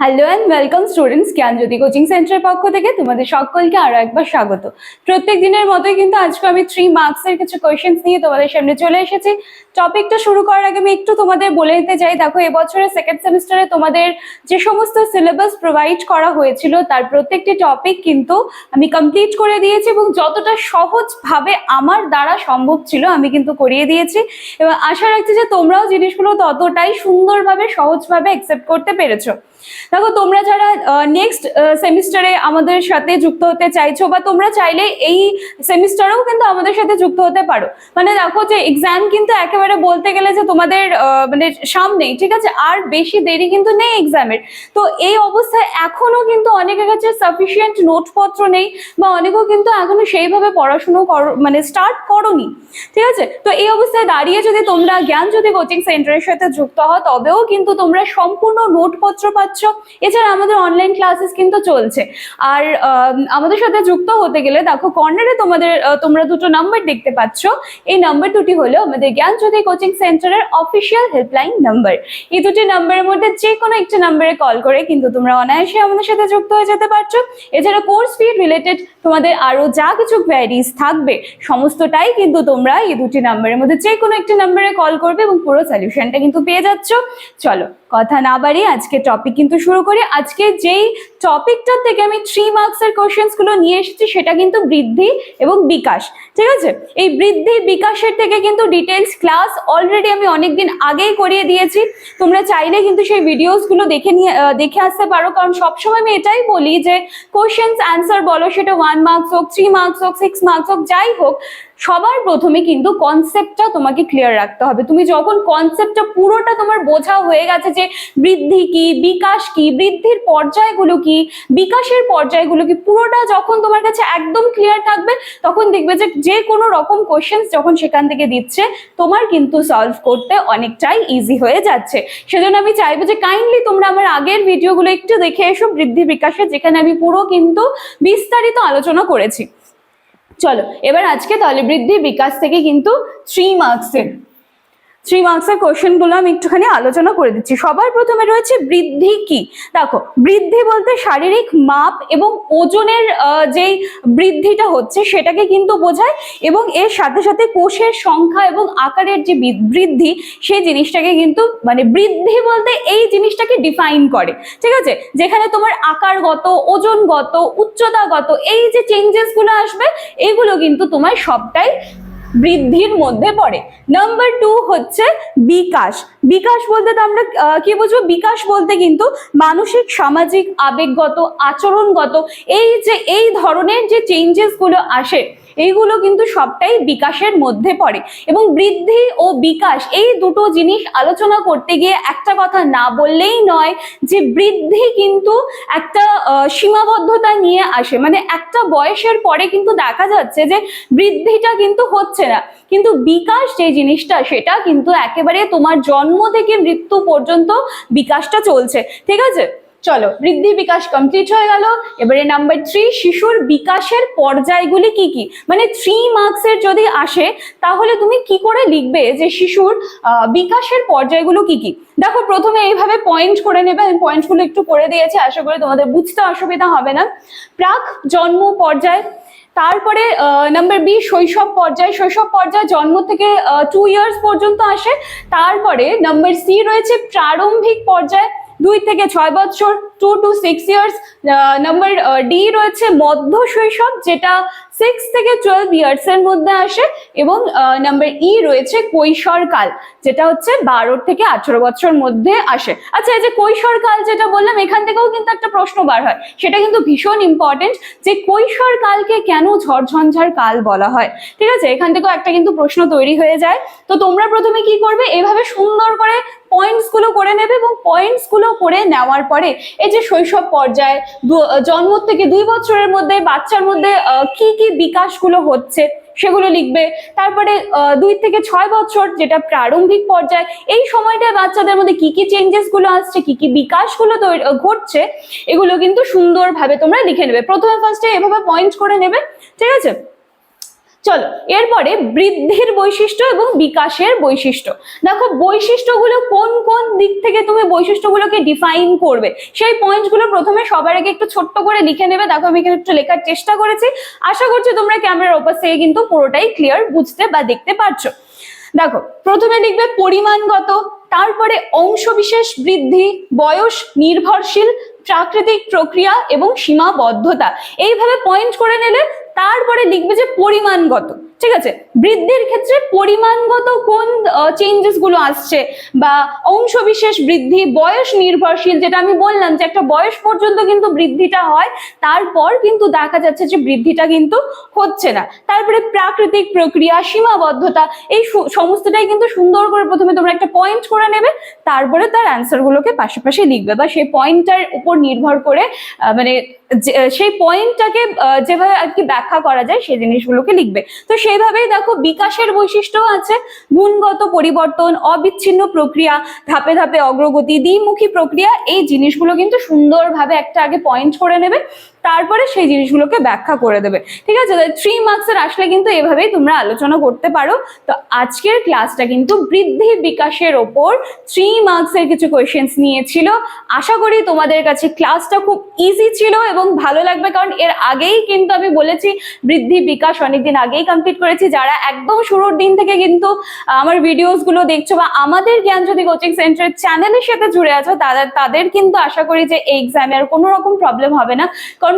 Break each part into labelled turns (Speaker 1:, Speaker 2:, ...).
Speaker 1: Hello and welcome students Gyanjyoti coaching সেন্টারের পক্ষ থেকে তোমাদের সকলকে আরও একবার স্বাগত। প্রত্যেক দিনের মতোই কিন্তু আজকে আমি থ্রি মার্কসের কিছু কোয়েশ্চেন্স নিয়ে তোমাদের সামনে চলে এসেছি। টপিকটা শুরু করার আগে আমি একটু তোমাদের বলে দিতে চাই, দেখো এবছরের সেকেন্ড সেমিস্টারে তোমাদের যে সমস্ত সিলেবাস প্রোভাইড করা হয়েছিল, তার প্রত্যেকটি টপিক কিন্তু আমি কমপ্লিট করে দিয়েছি এবং যতটা সহজভাবে আমার দ্বারা সম্ভব ছিল আমি কিন্তু করিয়ে দিয়েছি। এবং আশা রাখছি যে তোমরাও জিনিসগুলো ততটাই সুন্দরভাবে, সহজভাবে অ্যাকসেপ্ট করতে পেরেছ। দেখো, তোমরা যারা নেক্সট সেমিস্টারে আমাদের সাথে যুক্ত হতে চাইছো বা তোমরা চাইলে এই সেমিস্টারেও কিন্তু আমাদের সাথে যুক্ত হতে পারো। মানে দেখো যে এক্সাম কিন্তু একেবারে বলতে গেলে যে তোমাদের মানে সামনেই ঠিক আছে? আর বেশি দেরি কিন্তু নেই এক্সামের তো এই অবস্থায় এখনও কিন্তু অনেকের কাছে সাফিসিয়েন্ট নোটপত্র নেই বা অনেকেও কিন্তু এখনও সেইভাবে পড়াশুনো করো মানে স্টার্ট করোনি, ঠিক আছে? তো এই অবস্থায় দাঁড়িয়ে যদি তোমরা জ্ঞান যদি কোচিং সেন্টারের সাথে যুক্ত হও, তবেও কিন্তু তোমরা সম্পূর্ণ নোটপত্র পাচ্ছ এছাড়া আমাদের অনলাইন ক্লাসেস কিন্তু চলছে। আর আমাদের সাথে যুক্ত হতে গেলে দেখো কর্নারে তোমাদের তোমরা দুটো নাম্বার দেখতে পাচ্ছ। এই নাম্বার দুটি হলো আমাদের জ্ঞান জ্যোতি কোচিং সেন্টারের অফিসিয়াল হেল্পলাইন নাম্বার এই দুটি নাম্বারের মধ্যে যে কোনো একটি নাম্বারে কল করে কিন্তু তোমরা অনায়াসে আমাদের সাথে যুক্ত হয়ে যেতে পারছ। এছাড়া কোর্স ফি রিলেটেড তোমাদের আরও যা কিছু কোয়ারিজ থাকবে, সমস্তটাই কিন্তু তোমরা এই দুটি নাম্বারের মধ্যে যে কোনো একটি নাম্বারে কল করবে এবং পুরো সলিউশনটা কিন্তু পেয়ে যাচ্ছ। চলো, কথা না বাড়িয়ে আজকে টপিক কিন্তু শুরু করি। আজকে যেই টপিকটা থেকে আমি থ্রি মার্কসের কোশ্চেন্সগুলো নিয়ে এসেছি, সেটা কিন্তু বৃদ্ধি এবং বিকাশ। ঠিক আছে? এই বৃদ্ধি, বিকাশের থেকে কিন্তু ডিটেলস ক্লাস অলরেডি আমি অনেকদিন আগেই করিয়ে দিয়েছি। তোমরা চাইলে কিন্তু সেই ভিডিওসগুলো দেখে নিয়ে দেখে আসতে পারো। কারণ সবসময় আমি এটাই বলি যে কোশ্চেন্স অ্যান্সার বলো, সেটা ওয়ান মার্কস হোক থ্রি মার্কস হোক সিক্স মার্কস হোক, যাই হোক সবার প্রথমে কিন্তু কনসেপ্টটা তোমাকে ক্লিয়ার রাখতে হবে। তুমি যখন কনসেপ্টটা পুরোটা তোমার বোঝা হয়ে গেছে যে বৃদ্ধি কি, বিকাশ কি, বৃদ্ধির পর্যায়গুলো কি, বিকাশের পর্যায়গুলো কি, পুরোটা যখন তোমার কাছে একদম ক্লিয়ার থাকবে, তখন দেখবে যে যে কোনো রকম কোশ্চেন্স যখন সেখান থেকে দিচ্ছে, তোমার কিন্তু সলভ করতে অনেকটাই ইজি হয়ে যাচ্ছে। সেজন্য আমি চাইব যে কাইন্ডলি তোমরা আমার আগের ভিডিওগুলো একটু দেখে এসো বৃদ্ধি, বিকাশের, যেখানে আমি পুরো কিন্তু বিস্তারিত আলোচনা করেছি। চলো এবার আজকে তলবৃদ্ধি বৃদ্ধি বিকাশ থেকে কিন্তু থ্রি মার্কসের থ্রি মার্কসের কোশ্চেনগুলো আমি একটুখানি আলোচনা করে দিচ্ছি। সবার প্রথমে রয়েছে বৃদ্ধি কি? দেখো, বৃদ্ধি বলতে শারীরিক মাপ এবং ওজনের যেই বৃদ্ধিটা হচ্ছে সেটাকে কিন্তু বোঝায় এবং এর সাথে সাথে কোষের সংখ্যা এবং আকারের যে বৃদ্ধি সেই জিনিসটাকে কিন্তু মানে বৃদ্ধি বলতে এই জিনিসটাকে ডিফাইন করে। ঠিক আছে? যেখানে তোমার আকারগত, ওজনগত, উচ্চতাগত এই যে চেঞ্জেসগুলো আসবে এইগুলো কিন্তু তোমার সবটাই বৃদ্ধির মধ্যে পড়ে। নাম্বার টু হচ্ছে বিকাশ। বিকাশ বলতে তো আমরা কি বুঝব? বিকাশ বলতে কিন্তু মানসিক, সামাজিক, আবেগগত, আচরণগত, এই যে, এই ধরনের যে চেঞ্জেসগুলো আসে এইগুলো কিন্তু সবটাই বিকাশের মধ্যে পড়ে। এবং বৃদ্ধি ও বিকাশ এই দুটো জিনিস আলোচনা করতে গিয়ে একটা কথা না বললেই নয় যে বৃদ্ধি কিন্তু একটা সীমাবদ্ধতা নিয়ে আসে। মানে একটা বয়সের পরে কিন্তু দেখা যাচ্ছে যে বৃদ্ধিটা কিন্তু হচ্ছে না। কিন্তু বিকাশ যে জিনিসটা, সেটা কিন্তু একেবারে তোমার জন্ম থেকে মৃত্যু পর্যন্ত বিকাশটা চলছে। ঠিক আছে? চলো বৃদ্ধি বিকাশ কমপ্লিট হয়ে গেল। এবারে নাম্বার থ্রি শিশুর বিকাশের পর্যায়গুলি কি কি? মানে থ্রি মার্কসের যদি আসে, তাহলে তুমি কি করে লিখবে যে শিশুর বিকাশের পর্যায়গুলো কি কি? দেখো, প্রথমে এইভাবে পয়েন্ট করে নেবে পয়েন্টগুলো একটু করে দিয়েছি, আশা করি তোমাদের বুঝতে অসুবিধা হবে না। প্রাক, জন্ম, পর্যায়। তারপরে নাম্বার বি শৈশব, পর্যায়। শৈশব, পর্যায় জন্ম থেকে টু ইয়ার্স পর্যন্ত আসে। তারপরে নাম্বার সি রয়েছে প্রারম্ভিক পর্যায়। দুই থেকে ছয় বছর two two six years number D রয়েছে মধ্য শৈশব যেটা সিক্স থেকে টুয়েলভ ইয়ার্স এর মধ্যে আসে এবং নাম্বার ই রয়েছে কৈশোরকাল যেটা হচ্ছে বারো থেকে আঠেরো বছর মধ্যে আসে। আচ্ছা এই যে কৈশোরকাল যেটা বললাম, এখান থেকেও কিন্তু একটা প্রশ্ন বার হয়। সেটা কিন্তু ভীষণ ইম্পর্টেন্ট যে কৈশোরকালকে কেন ঝড়ঝঞ্ঝার কাল বলা হয়। ঠিক আছে? এখান থেকেও একটা কিন্তু প্রশ্ন তৈরি হয়ে যায়। তো তোমরা প্রথমে কি করবে? এভাবে সুন্দর করে পয়েন্টসগুলো করে নেবে এবং পয়েন্টসগুলো করে নেওয়ার পরে এই যে শৈশব পর্যায়ে জন্ম থেকে দুই বছরের মধ্যে, বাচ্চার মধ্যে কি কি বিকাশগুলো হচ্ছে সেগুলো লিখবে। তারপরে দুই থেকে ছয় বছর যেটা প্রারম্ভিক পর্যায়, এই সময়টায় বাচ্চাদের মধ্যে কি কি চেঞ্জেসগুলো আসছে, কি কি বিকাশগুলো ঘটছে, এগুলো কিন্তু সুন্দরভাবে তোমরা লিখে নেবে। প্রথমে ফার্স্টে এভাবে পয়েন্ট করে নেবে, ঠিক আছে? চলো, এরপরে বৃদ্ধির বৈশিষ্ট্য এবং বিকাশের বৈশিষ্ট্য। দেখো, বৈশিষ্ট্যগুলো কোন কোন দিক থেকে তুমি বৈশিষ্ট্যগুলোকে ডিফাইন করবে? সেই পয়েন্টগুলো প্রথমে সবার আগে একটু ছোট্ট করে লিখে নেবে। দেখো, আমি এখানে একটু লেখার চেষ্টা করেছি। আশা করছি তোমরা ক্যামেরার ওপাশ থেকে কিন্তু পুরোটাই ক্লিয়ার বুঝতে বা দেখতে পারছ। দেখো, প্রথমে লিখবে পরিমাণগত তারপরে অংশবিশেষ বৃদ্ধি, বয়স নির্ভরশীল, প্রাকৃতিক প্রক্রিয়া এবং সীমাবদ্ধতা। এইভাবে পয়েন্ট করে নিলে তারপরে লিখবে যে পরিমাণগত। ঠিক আছে? বৃদ্ধির ক্ষেত্রে পরিমাণগত কোন চেঞ্জেসগুলো আসছে বা অংশবিশেষ বৃদ্ধি, বয়স নির্ভরশীল, যেটা আমি বললাম যে একটা বয়স পর্যন্ত কিন্তু বৃদ্ধিটা হয়, তারপর কিন্তু দেখা যাচ্ছে যে বৃদ্ধিটা কিন্তু হচ্ছে না। তারপরে প্রাকৃতিক প্রক্রিয়া, সীমাবদ্ধতা, এই সমস্তটাই কিন্তু সুন্দর করে প্রথমে তোমরা একটা পয়েন্ট করে নেবে, তারপরে তার অ্যান্সার গুলোকে পাশাপাশি লিখবে বা সেই পয়েন্টটার উপর নির্ভর করে মানে সেই পয়েন্টটাকে যেভাবে আর কি ব্যাখ্যা করা যায়, সেই জিনিসগুলোকে লিখবে। তো সেইভাবেই দেখো বিকাশের বৈশিষ্ট্য আছে। গুণগত পরিবর্তন, অবিচ্ছিন্ন প্রক্রিয়া, ধাপে ধাপে অগ্রগতি, দ্বিমুখী প্রক্রিয়া, এই জিনিসগুলো কিন্তু সুন্দরভাবে একটা আগে পয়েন্ট করে নেবে, তারপরে সেই জিনিসগুলোকে ব্যাখ্যা করে দেবে। ঠিক আছে? থ্রি মার্কসের আসলে কিন্তু এভাবেই তোমরা আলোচনা করতে পারো। তো আজকের ক্লাসটা কিন্তু বৃদ্ধি বিকাশের ওপর থ্রি মার্কসের কিছু কোয়েশ্চেন্স নিয়েছিল। আশা করি তোমাদের কাছে ক্লাসটা খুব ইজি ছিল এবং ভালো লাগবে, কারণ এর আগেই কিন্তু আমি বলেছি, বৃদ্ধি বিকাশ অনেকদিন আগেই কমপ্লিট করেছি, যারা একদম শুরুর দিন থেকে কিন্তু আমার ভিডিওসগুলো দেখছ বা আমাদের জ্ঞানজ্যোতি কোচিং সেন্টারের চ্যানেলের সাথে জুড়ে আছো, তাদের তাদের কিন্তু আশা করি যে এই এক্সামে আর কোনো রকম প্রবলেম হবে না। কারণ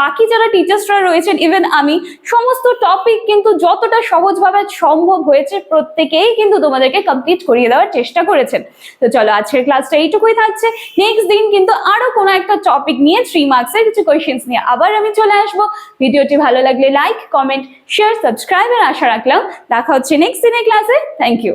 Speaker 1: বাকি যারা টিচার্সরা রয়েছেন ইভেন আমি, সমস্ত টপিক কিন্তু যতটা সহজভাবে সম্ভব হয়েছে, প্রত্যেকেই কিন্তু তোমাদেরকে কমপ্লিট করিয়ে দেওয়ার চেষ্টা করেছেন। তো চলো, আজকের ক্লাসটা এইটুকুই থাকছে। নেক্সট দিন কিন্তু আরও কোনো একটা টপিক নিয়ে থ্রি মার্কসের কিছু কোয়েশ্চেন্স নিয়ে আবার আমি চলে আসব। ভিডিওটি ভালো লাগলে লাইক কমেন্ট শেয়ার সাবস্ক্রাইব এর আশা রাখলাম। দেখা হচ্ছে নেক্সট দিনের ক্লাসে থ্যাংক ইউ